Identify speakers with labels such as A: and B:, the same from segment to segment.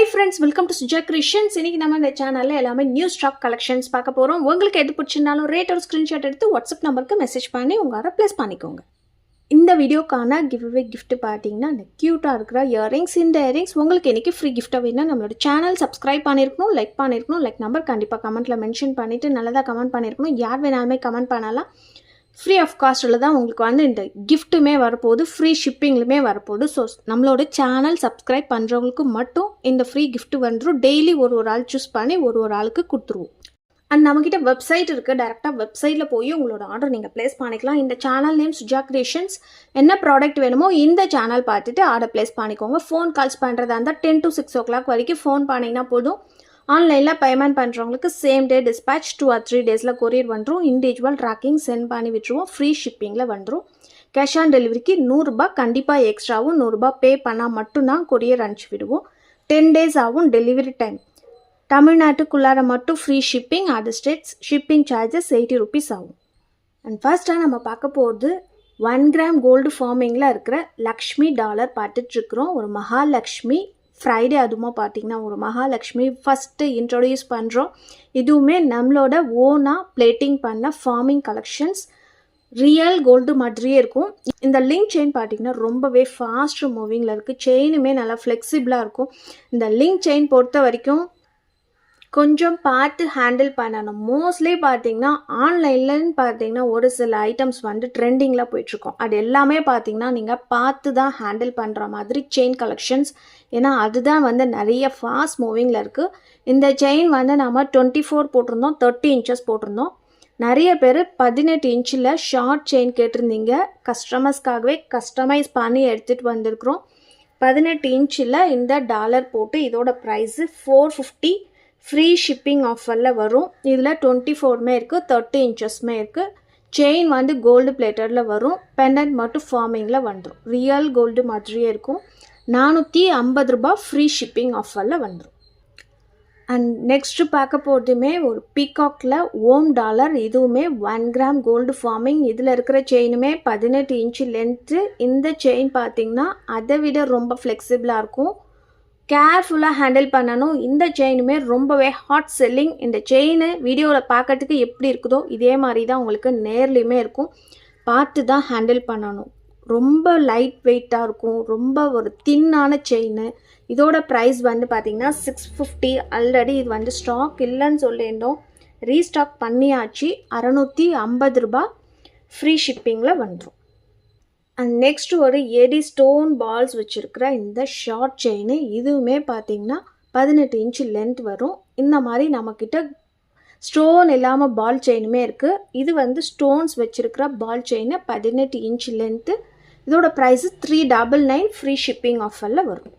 A: Hi friends welcome to Suja creations இன்னைக்கு நம்ம இந்த சேனலில் எல்லாமே நியூ ஸ்டாக் கலெக்ஷன்ஸ் பார்க்க போகிறோம் உங்களுக்கு எது பிடிச்சிருந்தாலும் ரேட் ஒரு ஸ்க்ரீன்ஷாட் எடுத்து வாட்ஸ்அப் நம்பருக்கு மெசேஜ் பண்ணி உங்கள் ரிப்ளேஸ் ப்ளேஸ் பண்ணிக்கோங்க. இந்த வீடியோக்கான கிவ்வே அவே பார்த்தீங்கன்னா இந்த க்யூட்டாக இருக்கிற இயரிங்ஸ் இந்த இயரிங்ஸ் உங்களுக்கு இன்றைக்கி ஃப்ரீ கிஃப்ட்டாக வேணும்னா நம்மளோட சேனல் சப்ஸ்கிரைப் பண்ணியிருக்கணும் லைக் பண்ணியிருக்கணும் லைக் நம்பர் கண்டிப்பாக கமெண்ட்டில் மென்ஷன் பண்ணிவிட்டு நல்லதாக கமெண்ட் பண்ணியிருக்கணும் யார் வேணாலுமே கமெண்ட் பண்ணலாம். ஃப்ரீ ஆஃப் காஸ்ட்டில் தான் உங்களுக்கு வந்து இந்த கிஃப்ட்டுமே வரப்போகுது ஃப்ரீ ஷிப்பிங்லுமே வரப்போகுது. ஸோ நம்மளோட சேனல் சப்ஸ்கிரைப் பண்ணுறவங்களுக்கு மட்டும் இந்த ஃப்ரீ கிஃப்ட் வந்துடும் டெய்லி ஒரு ஒரு ஆள் சூஸ் பண்ணி ஒரு ஒரு ஆளுக்கு கொடுத்துருவோம். அண்ட் நம்மக்கிட்ட வெப்சைட் இருக்குது டேரெக்டாக வெப்சைட்டில் போய் உங்களோட ஆர்டர் நீங்கள் ப்ளேஸ் பண்ணிக்கலாம். இந்த சேனல் நேம் சுஜா கிரியேஷன்ஸ் என்ன ப்ராடக்ட் வேணுமோ இந்த சேனல் பார்த்துட்டு ஆர்டர் ப்ளேஸ் பண்ணிக்கோங்க. ஃபோன் கால்ஸ் பண்ணுறதா இருந்தால் ten to six o'clock வரைக்கும் ஃபோன் பண்ணிங்கன்னா போதும். ஆன்லைனில் பேமெண்ட் பண்ணுறவங்களுக்கு same day dispatch two or three டேஸில் கொரியர் வந்துடும் இண்டிவிஜுவல் ட்ராக்கிங் சென்ட் பண்ணி விட்டுருவோம். ஃப்ரீ ஷிப்பிங்கில் வந்துடும் கேஷ் ஆன் டெலிவரிக்கு நூறுரூபா கண்டிப்பாக எக்ஸ்ட்ராவும் நூறுரூபா பே பண்ணால் மட்டும்தான் கொரியர் அனுப்பிச்சி விடுவோம். டென் டேஸ் ஆகும் டெலிவரி டைம் தமிழ்நாட்டுக்குள்ளார மட்டும் free shipping other states shipping charges eighty rupees ஆகும். அண்ட் ஃபர்ஸ்ட்டாக நம்ம பார்க்க போகிறது ஒன் கிராம் கோல்டு ஃபார்மிங்கில் இருக்கிற லக்ஷ்மி டாலர் பார்த்துட்ருக்குறோம் ஒரு மகாலக்ஷ்மி ஃப்ரைடே அதுமா பார்த்தீங்கன்னா ஒரு மகாலட்சுமி ஃபஸ்ட்டு இன்ட்ரொடியூஸ் பண்ணுறோம் இதுவுமே நம்மளோட ஓனாக பிளேட்டிங் பண்ண ஃபார்மிங் கலெக்ஷன்ஸ் ரியல் கோல்டு மாதிரியே இருக்கும். இந்த லிங்க் செயின் பார்த்தீங்கன்னா ரொம்பவே ஃபாஸ்ட் மூவிங்கில் இருக்குது செயினுமே நல்லா ஃப்ளெக்சிபிளாக இருக்கும். இந்த லிங்க் செயின் பொறுத்த வரைக்கும் கொஞ்சம் பார்த்து ஹேண்டில் பண்ணணும். மோஸ்ட்லி பார்த்தீங்கன்னா ஆன்லைன்லன்னு பார்த்தீங்கன்னா ஒரு சில ஐட்டம்ஸ் வந்து ட்ரெண்டிங்கில் போயிட்டுருக்கோம். அது எல்லாமே பார்த்தீங்கன்னா நீங்கள் பார்த்து தான் ஹேண்டில் பண்ணுற மாதிரி செயின் கலெக்ஷன்ஸ் ஏன்னா அதுதான் வந்து நிறைய ஃபாஸ்ட் மூவிங்கில் இருக்குது இந்த செயின் வந்து நம்ம டுவெண்ட்டி ஃபோர் போட்டிருந்தோம் தேர்ட்டி இன்ச்சஸ் போட்டிருந்தோம். நிறைய பேர் பதினெட்டு இன்ச்சில் ஷார்ட் செயின் கேட்டிருந்தீங்க. கஸ்டமர்ஸ்க்காகவே கஸ்டமைஸ் பண்ணி எடுத்துகிட்டு வந்திருக்கிறோம். பதினெட்டு இன்ச்சில் இந்த டாலர் போட்டு இதோட price four fifty free shipping ஆஃபரில் வரும். இதில் டுவெண்ட்டி ஃபோருமே இருக்குது தேர்ட்டி இன்ச்சஸ்மே இருக்குது செயின் வந்து கோல்டு பிளேட்டரில் வரும். பெண்டன்ட் மட்டும் ஃபார்மிங்கில் வந்துடும் ரியல் கோல்டு மாதிரியே இருக்கும். நானூற்றி ஐம்பது ரூபா ஃப்ரீ ஷிப்பிங் ஆஃபரில் வந்துடும் அண்ட் நெக்ஸ்ட்டு பார்க்க போகிறதுமே ஒரு பீகாக்கில் ஓம் டாலர். இதுவுமே ஒன் கிராம் கோல்டு ஃபார்மிங் இதில் இருக்கிற செயினுமே பதினெட்டு இன்ச்சு லென்த்து இந்த செயின் பார்த்திங்கன்னா அதை விட ரொம்ப ஃப்ளெக்சிபிளாக இருக்கும். கேர்ஃபுல்லாக ஹேண்டில் பண்ணணும். இந்த செயினுமே ரொம்பவே ஹாட் செல்லிங் இந்த செயின் வீடியோவில் பார்க்கறதுக்கு எப்படி இருக்குதோ இதே மாதிரி தான் உங்களுக்கு நேர்லையுமே இருக்கும். பார்த்து தான் ஹேண்டில் பண்ணணும். ரொம்ப லைட் வெயிட்டாக இருக்கும். ரொம்ப ஒரு தின்னான செயின் இதோட ப்ரைஸ் வந்து பார்த்திங்கன்னா சிக்ஸ் ஃபிஃப்டி ஆல்ரெடி இது வந்து ஸ்டாக் இல்லைன்னு சொல்லியிருந்தோம். ரீஸ்டாக் பண்ணியாச்சு. அறநூற்றி ஐம்பது ரூபா ஃப்ரீ ஷிப்பிங்கில் வந்துடும் அண்ட் நெக்ஸ்ட் ஒரு எடி ஸ்டோன் பால்ஸ் வச்சுருக்கிற இந்த ஷார்ட் செயின் இதுவுமே பார்த்தீங்கன்னா பதினெட்டு இன்ச்சு லென்த் வரும். இந்த மாதிரி நம்மக்கிட்ட ஸ்டோன் இல்லாமல் பால் செயினுமே இருக்குது இது வந்து ஸ்டோன்ஸ் வச்சுருக்கிற பால் செயின் பதினெட்டு இன்ச் லென்த்து இதோட price three double nine free shipping ஆஃபரில் வரும்.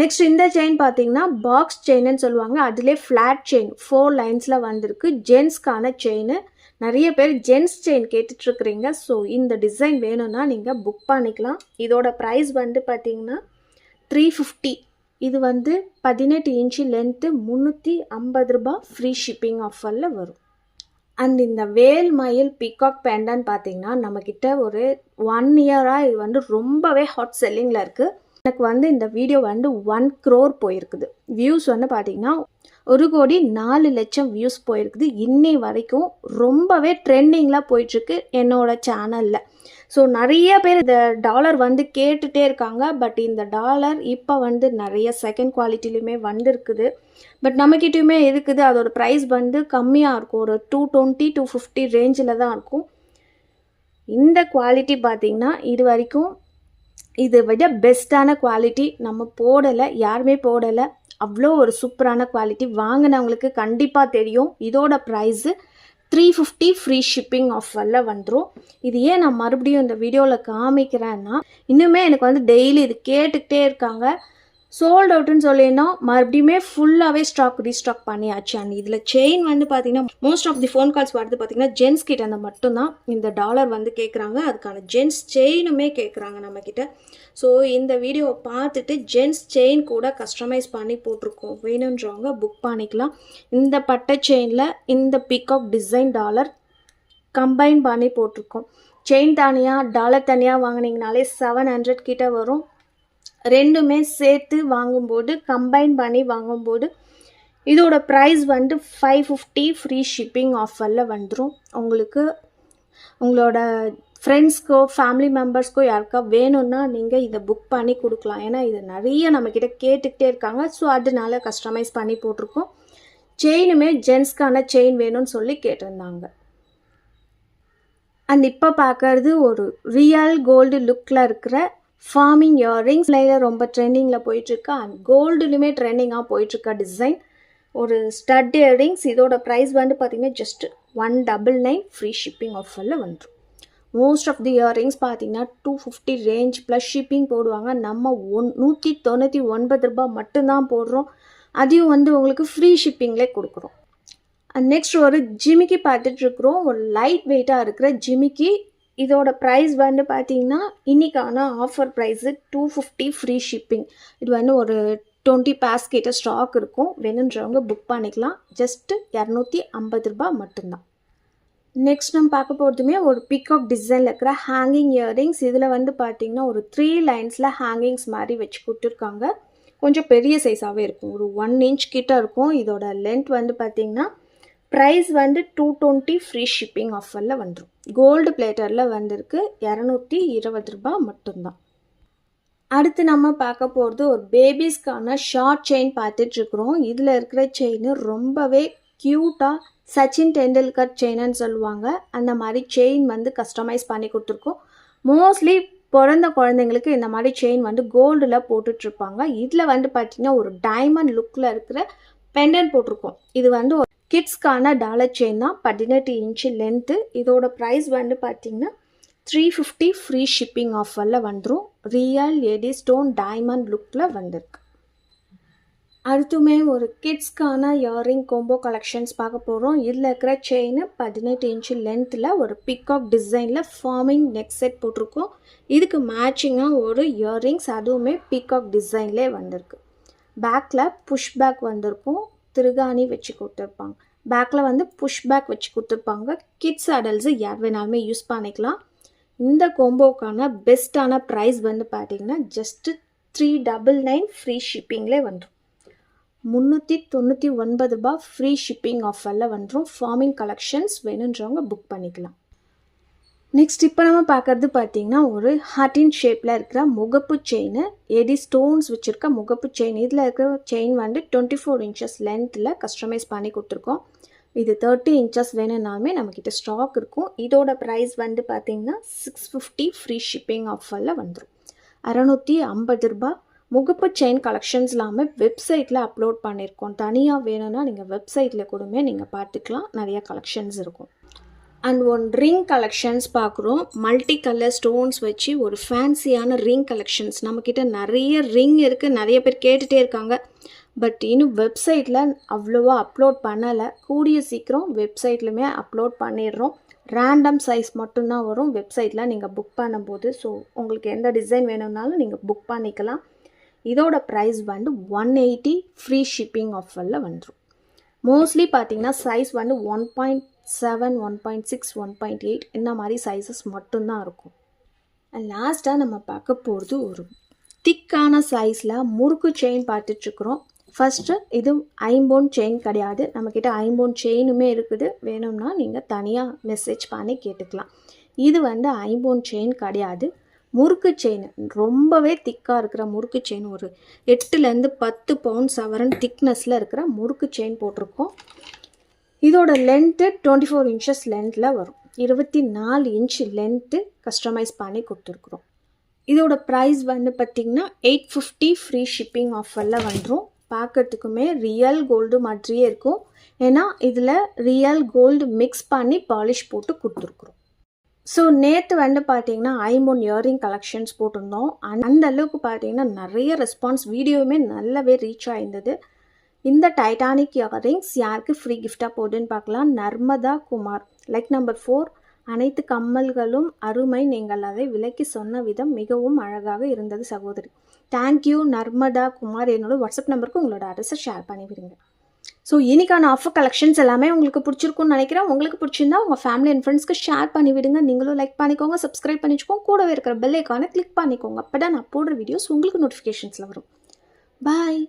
A: நெக்ஸ்ட் இந்த செயின் பார்த்தீங்கன்னா பாக்ஸ் செயின்னு சொல்லுவாங்க. அதிலே ஃப்ளாட் செயின் ஃபோர் லைன்ஸில் வந்திருக்கு. ஜென்ஸ்க்கான செயின் நிறைய பேர் ஜென்ஸ் செயின் கேட்டுட்ருக்குறீங்க. ஸோ இந்த டிசைன் வேணும்னா நீங்கள் புக் பண்ணிக்கலாம். இதோட ப்ரைஸ் வந்து பார்த்தீங்கன்னா த்ரீ ஃபிஃப்டி இது வந்து பதினெட்டு இன்ச்சு லென்த்து முந்நூற்றி ஐம்பது ரூபா ஃப்ரீ ஷிப்பிங் ஆஃபரில் வரும். அண்ட் இந்த வேல் மயில் பிகாக் பேண்டான்னு பார்த்தீங்கன்னா நம்மக்கிட்ட ஒரு ஒன் இயராக இது வந்து ரொம்பவே ஹாட் செல்லிங்கில் இருக்குது எனக்கு வந்து இந்த வீடியோ வந்து ஒன் க்ரோர் போயிருக்குது. வியூஸ் வந்து பார்த்தீங்கன்னா ஒரு கோடி நாலு லட்சம் வியூஸ் போயிருக்குது. இன்னி வரைக்கும் ரொம்பவே ட்ரெண்டிங்கில் போயிட்டுருக்கு என்னோடய சேனலில் ஸோ நிறைய பேர் இந்த டாலர் வந்து கேட்டுகிட்டே இருக்காங்க. பட் இந்த டாலர் இப்போ வந்து நிறைய செகண்ட் குவாலிட்டிலையுமே வந்திருக்குது. பட் நம்மக்கிட்டையுமே இருக்குது. அதோடய ப்ரைஸ் வந்து கம்மியாக இருக்கும். ஒரு டூ டுவெண்ட்டி டூ ஃபிஃப்டி ரேஞ்சில் தான் இருக்கும். இந்த குவாலிட்டி பார்த்திங்கன்னா இது வரைக்கும் இதை விட பெஸ்ட்டான குவாலிட்டி நம்ம போடலை யாருமே போடலை. அவ்வளோ ஒரு சூப்பரான குவாலிட்டி வாங்கினவங்களுக்கு கண்டிப்பாக தெரியும். இதோட price three fifty free shipping ஆஃபரில் வந்துடும் இது ஏன் நான் மறுபடியும் இந்த வீடியோவில் காமிக்கிறேன்னா இன்னுமே எனக்கு வந்து டெய்லி இது கேட்டுக்கிட்டே இருக்காங்க. சோல்ட் அவுட்டுன்னு சொல்லியிருந்தோம் மறுபடியுமே ஃபுல்லாகவே ஸ்டாக் ரீஸ்டாக் பண்ணியாச்சு அண்ட் இதில் செயின் வந்து பார்த்தீங்கன்னா most of the phone calls வருது பார்த்தீங்கன்னா ஜென்ஸ் கிட்ட அந்த மட்டும்தான். இந்த டாலர் வந்து கேட்குறாங்க அதுக்கான ஜென்ஸ் செயினுமே கேட்குறாங்க நம்மக்கிட்ட ஸோ இந்த வீடியோவை பார்த்துட்டு ஜென்ஸ் செயின் கூட கஸ்டமைஸ் பண்ணி போட்டிருக்கோம். வேணுன்றவங்க புக் பண்ணிக்கலாம். இந்த பட்டை செயினில் இந்த பிகாக் டிசைன் டாலர் கம்பைன் பண்ணி போட்டிருக்கோம். செயின் தனியாக டாலர் தனியாக வாங்கினீங்கனாலே செவன் ஹண்ட்ரட் கிட்ட வரும். ரெண்டுமே சேர்த்து வாங்கும்போது கம்பைன் பண்ணி வாங்கும்போது இதோட ப்ரைஸ் வந்து ஃபைவ் ஃபிஃப்டி ஃப்ரீ ஷிப்பிங் ஆஃபரில் வந்துடும் உங்களுக்கு உங்களோட ஃப்ரெண்ட்ஸ்க்கோ ஃபேமிலி மெம்பர்ஸ்க்கோ யாருக்கா வேணும்னா நீங்கள் இதை புக் பண்ணி கொடுக்கலாம். ஏன்னா இது நிறைய நம்மக்கிட்ட கேட்டுக்கிட்டே இருக்காங்க. ஸோ அதனால கஸ்டமைஸ் பண்ணி போட்டிருக்கோம். செயினுமே ஜென்ஸ்க்கான செயின் வேணும்னு சொல்லி கேட்டிருந்தாங்க. அண்ட் இப்போ பார்க்கறது ஒரு ரியல் கோல்டு லுக்கில் இருக்கிற ஃபார்மிங் இயரிங்ஸ் ரொம்ப ட்ரெண்டிங்கில் போயிட்டுருக்கு. அண்ட் கோல்டுலையுமே ட்ரெண்டிங்காக போயிட்டுருக்க டிசைன் ஒரு ஸ்டட் இயரிங்ஸ் இதோட ப்ரைஸ் வந்து பார்த்திங்கன்னா just one double nine free shipping ஆஃபரில் வந்துடும் மோஸ்ட் ஆஃப் தி இயரிங்ஸ் பார்த்தீங்கன்னா two fifty range plus shipping போடுவாங்க. நம்ம ஒன் நூற்றி தொண்ணூற்றி ஒன்பது ரூபாய் மட்டும்தான் போடுறோம். அதையும் வந்து உங்களுக்கு ஃப்ரீ ஷிப்பிங்லேயே கொடுக்குறோம். அண்ட் நெக்ஸ்ட் ஒரு ஜிமிக்கி பார்த்துட்ருக்குறோம் ஒரு லைட் வெயிட்டாக இருக்கிற ஜிமிக்கி இதோட ப்ரைஸ் வந்து பார்த்தீங்கன்னா இன்றைக்கான offer price two fifty free shipping இது வந்து ஒரு டுவெண்ட்டி பேஸ் கிட்ட ஸ்டாக் இருக்கும். வேணுன்றவங்க புக் பண்ணிக்கலாம். ஜஸ்ட்டு இரநூத்தி ஐம்பது ரூபாய் மட்டும்தான். நெக்ஸ்ட் நம்ம பார்க்க போகிறதுமே ஒரு பிகாக் டிசைனில் இருக்கிற ஹேங்கிங் இயரிங்ஸ் இதில் வந்து பார்த்தீங்கன்னா ஒரு த்ரீ லைன்ஸில் ஹேங்கிங்ஸ் மாதிரி வச்சு கொடுத்துருக்காங்க. கொஞ்சம் பெரிய சைஸாகவே இருக்கும். ஒரு ஒன் இன்ச் கிட்ட இருக்கும். இதோட லென்த் வந்து பார்த்தீங்கன்னா ப்ரைஸ் வந்து டூ டுவெண்ட்டி ஃப்ரீ ஷிப்பிங் ஆஃபரில் வந்துடும் கோல்டு பிளேட்டரில் வந்திருக்கு இரநூத்தி இருபது ரூபாய் மட்டும்தான். அடுத்து நம்ம பார்க்க போகிறது ஒரு பேபிஸ்க்கான ஷார்ட் செயின் பார்த்துட்ருக்குறோம் இதில் இருக்கிற செயின் ரொம்பவே க்யூட்டாக சச்சின் டெண்டுல்கர் செயின்னு சொல்லுவாங்க. அந்த மாதிரி செயின் வந்து கஸ்டமைஸ் பண்ணி கொடுத்துருக்கோம். மோஸ்ட்லி பிறந்த குழந்தைங்களுக்கு இந்த மாதிரி செயின் வந்து கோல்டில் போட்டுட்ருப்பாங்க இதில் வந்து பார்த்திங்கன்னா ஒரு டைமண்ட் லுக்கில் இருக்கிற பெண்டன் போட்டிருக்கோம். இது வந்து ஒரு கிட்ஸ்க்கான டாலர் செயின் தான் பதினெட்டு இன்ச்சு லென்த்து இதோட ப்ரைஸ் வந்து பார்த்திங்கன்னா த்ரீ ஃபிஃப்டி ஃப்ரீ ஷிப்பிங் ஆஃபரில் வந்துடும் ரியல் லேடி ஸ்டோன் டைமண்ட் லுக்கில் வந்திருக்கு. அடுத்துமே ஒரு கிட்ஸ்க்கான இயரிங் கோம்போ கலெக்ஷன்ஸ் பார்க்க போகிறோம் இதில் இருக்கிற செயின் பதினெட்டு இன்ச்சு லென்த்தில் ஒரு பிக்காக் டிசைனில் ஃபார்மிங் நெக் செட் போட்டிருக்கோம். இதுக்கு மேட்சிங்காக ஒரு இயரிங்ஸ் அதுவுமே பிக்காக் டிசைன்லேயே வந்திருக்கு. பேக்கில் புஷ் பேக் வந்திருக்கும். திருகாணி வச்சு கொடுத்துருப்பாங்க. பேக்கில் வந்து புஷ் பேக் வச்சு கொடுத்துருப்பாங்க. கிட்ஸ் அடல்ட்ஸு யார் வேணாலுமே யூஸ் பண்ணிக்கலாம். இந்த கோம்போக்கான பெஸ்ட்டான ப்ரைஸ் வந்து பார்த்தீங்கன்னா just three double nine free ஷிப்பிங்லேயே வந்துடும் முந்நூற்றி தொண்ணூற்றி ஒன்பது ரூபா ஃப்ரீ ஷிப்பிங் ஆஃபரில் வந்துடும் ஃபார்மிங் கலெக்ஷன்ஸ் வேணுன்றவங்க புக் பண்ணிக்கலாம். நெக்ஸ்ட் இப்போ நம்ம பார்க்குறது பார்த்தீங்கன்னா ஒரு ஹார்டின் ஷேப்பில் இருக்கிற முகப்பு செயின் எடி ஸ்டோன்ஸ் வச்சுருக்க முகப்பு செயின் இதில் இருக்கிற செயின் வந்து டுவெண்ட்டி ஃபோர் இன்ச்சஸ் லென்த்தில் கஸ்டமைஸ் பண்ணி கொடுத்துருக்கோம். இது தேர்ட்டி இன்ச்சஸ் வேணும்னாலுமே நம்மக்கிட்ட ஸ்டாக் இருக்கும். இதோட ப்ரைஸ் வந்து பார்த்திங்கன்னா சிக்ஸ் ஃபிஃப்டி ஃப்ரீ ஷிப்பிங் ஆஃபரில் வந்துடும் அறநூற்றி ஐம்பது ரூபா முகப்பு செயின் கலெக்ஷன்ஸ் இல்லாமல் வெப்சைட்டில் அப்லோட் பண்ணியிருக்கோம் தனியாக வேணும்னா நீங்கள் வெப்சைட்டில் கூடமே நீங்கள் பார்த்துக்கலாம் நிறையா கலெக்ஷன்ஸ் இருக்கும். அண்ட் ஒன் ரிங் கலெக்ஷன்ஸ் பார்க்குறோம். மல்டி கலர் ஸ்டோன்ஸ் வச்சு ஒரு ஃபேன்சியான ரிங் கலெக்ஷன்ஸ் நம்மக்கிட்ட நிறைய ரிங் இருக்குது நிறைய பேர் கேட்டுகிட்டே இருக்காங்க. பட் இன்னும் வெப்சைட்டில் அவ்வளோவா அப்லோட் பண்ணலை. கூடிய சீக்கிரம் வெப்சைட்லையுமே அப்லோட் பண்ணிடுறோம். ரேண்டம் சைஸ் மட்டும்தான் வரும். வெப்சைட்டில் நீங்கள் புக் பண்ணும்போது. ஸோ உங்களுக்கு எந்த டிசைன் வேணும்னாலும் நீங்கள் புக் பண்ணிக்கலாம். இதோட ப்ரைஸ் வந்து ஒன் எயிட்டி ஃப்ரீ ஷிப்பிங் ஆஃபரில் வந்துடும் மோஸ்ட்லி பார்த்தீங்கன்னா சைஸ் வந்து one point seven one point six one point eight இந்த மாதிரி சைஸஸ் மட்டும்தான் இருக்கும். லாஸ்ட்டாக நம்ம பார்க்க போகிறது ஒரு திக்கான சைஸில் முறுக்கு செயின் பார்த்துட்ருக்குறோம். ஃபஸ்ட்டு இது ஐம்போன் செயின் கிடையாது. நம்மக்கிட்ட ஐம்போன் செயினுமே இருக்குது. வேணும்னா நீங்கள் தனியாக மெசேஜ் பண்ணி கேட்டுக்கலாம். இது வந்து ஐம்போன் செயின் கிடையாது. முறுக்கு செயின் ரொம்பவே திக்காக இருக்கிற முறுக்கு செயின் ஒரு எட்டுலேருந்து பத்து பவுண்ட் சவரன் திக்னஸில் இருக்கிற முறுக்கு செயின் போட்டிருக்கோம். இதோட லென்த்து டுவெண்ட்டி ஃபோர் இன்ச்சஸ் லென்த்தில் வரும். இருபத்தி நாலு இன்ச் லென்த்து கஸ்டமைஸ் பண்ணி கொடுத்துருக்குறோம். இதோட ப்ரைஸ் வந்து பார்த்திங்கன்னா எயிட் ஃபிஃப்டி ஃப்ரீ ஷிப்பிங் ஆஃபரில் வந்துடும் பார்க்கறதுக்குமே ரியல் கோல்டு மாதிரியே இருக்கும். ஏன்னா இதில் ரியல் கோல்டு மிக்ஸ் பண்ணி பாலிஷ் போட்டு கொடுத்துருக்குறோம். ஸோ நேற்று வந்து பார்த்தீங்கன்னா ஐமோன் இயரிங் கலெக்ஷன்ஸ் போட்டிருந்தோம். அந்த அளவுக்கு பார்த்தீங்கன்னா நிறைய ரெஸ்பான்ஸ் வீடியோவுமே நல்லாவே ரீச் ஆயிருந்தது. இந்த டைட்டானிக் இயரிங்ஸ் யாருக்கு ஃப்ரீ கிஃப்டாக போடுன்னு பார்க்கலாம். Narmada Kumar. Like number four அனைத்து கம்மல்களும் அருமை. நீங்கள் அதை விலக்கி சொன்ன விதம் மிகவும் அழகாக இருந்தது சகோதரி. Thank you Narmada Kumar. என்னோட வாட்ஸ்அப் நம்பருக்கு உங்களோட அட்ரஸை ஷேர் பண்ணிவிடுங்க. ஸோ இன்னைக்கான ஆஃபர் கலெக்ஷன்ஸ் எல்லாமே உங்களுக்கு பிடிச்சிருக்கும்னு நினைக்கிறேன். உங்களுக்கு பிடிச்சிருந்தா உங்கள் ஃபேமிலி அண்ட் ஃப்ரெண்ட்ஸ்க்கு ஷேர் பண்ணி விடுங்க நீங்களும் லைக் பண்ணிக்கோங்க சப்ஸ்கிரைப் பண்ணிச்சுக்கோங்க. கூடவே இருக்கிற பெல் ஐக்கானை கிளிக் பண்ணிக்கோங்க. அப்போ தான் நான் போடுற வீடியோஸ் உங்களுக்கு நோட்டிஃபிகேஷன்ஸில் வரும். பாய்